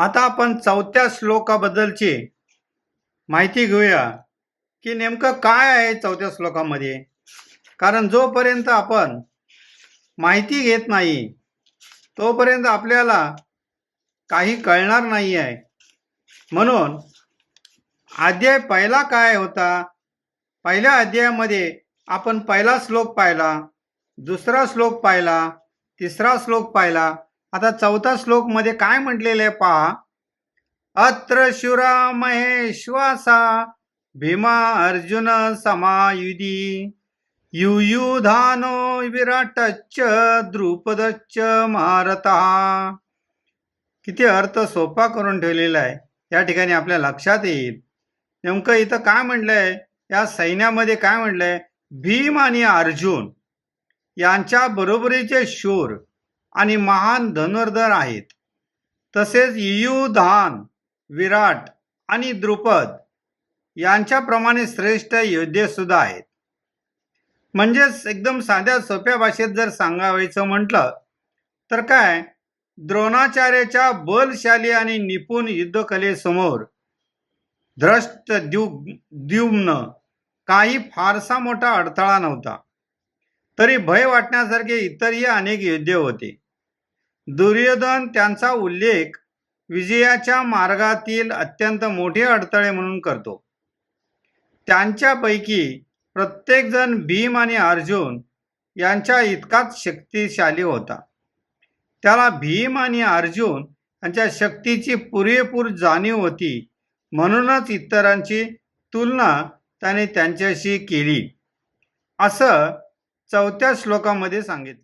आता आपण चौथ्या श्लोकाबद्दलची माहिती घेऊया की नेमकं काय आहे चौथ्या श्लोकामध्ये? कारण जोपर्यंत आपण माहिती घेत नाही तोपर्यंत आपल्याला काही कळणार नाही आहे. म्हणून अध्याय पहिला काय होता? पहिल्या अध्यायामध्ये आपण पहिला श्लोक पाहिला दुसरा श्लोक पाहिला तिसरा श्लोक पाहिला आता चौथा श्लोकमध्ये काय म्हटलेलं आहे पहा. अत्र शुरा महेश्वासा भीमा अर्जुन समायुधी. युयुधानो विराटच्च द्रुपदच्च महारथा किती अर्थ सोपा करून ठेवलेला आहे. या ठिकाणी आपल्या लक्षात येईल. नेमकं इथं काय म्हटलंय? या सैन्यामध्ये काय म्हटलंय? भीम आणि अर्जुन यांच्या बरोबरीचे शूर. आणि महान धनुर्धर आहेत. तसेच युधान विराट आणि द्रुपद यांच्याप्रमाणे श्रेष्ठ योद्धे सुद्धा आहेत. म्हणजेच एकदम साध्या सोप्या भाषेत जर सांगावायचं म्हटलं तर काय? द्रोणाचार्याच्या बलशाली आणि निपुण युद्धकलेसमोर द्रष्ट द्यु द्युम्न काही फारसा मोठा अडथळा नव्हता. तरी भय वाटण्यासारखे इतरही अनेक योद्धे होते. दुर्योधन त्यांचा उल्लेख विजयाच्या मार्गातील अत्यंत मोठे अडथळे म्हणून करतो. त्यांच्यापैकी प्रत्येकजण भीम आणि अर्जुन यांच्या इतकाच शक्तिशाली होता. त्याला भीम आणि अर्जुन यांच्या शक्तीची पुरेपूर जाणीव होती म्हणूनच इतरांची तुलना त्याने त्यांच्याशी केली. असं चौथ्या श्लोकामध्ये सांगितले.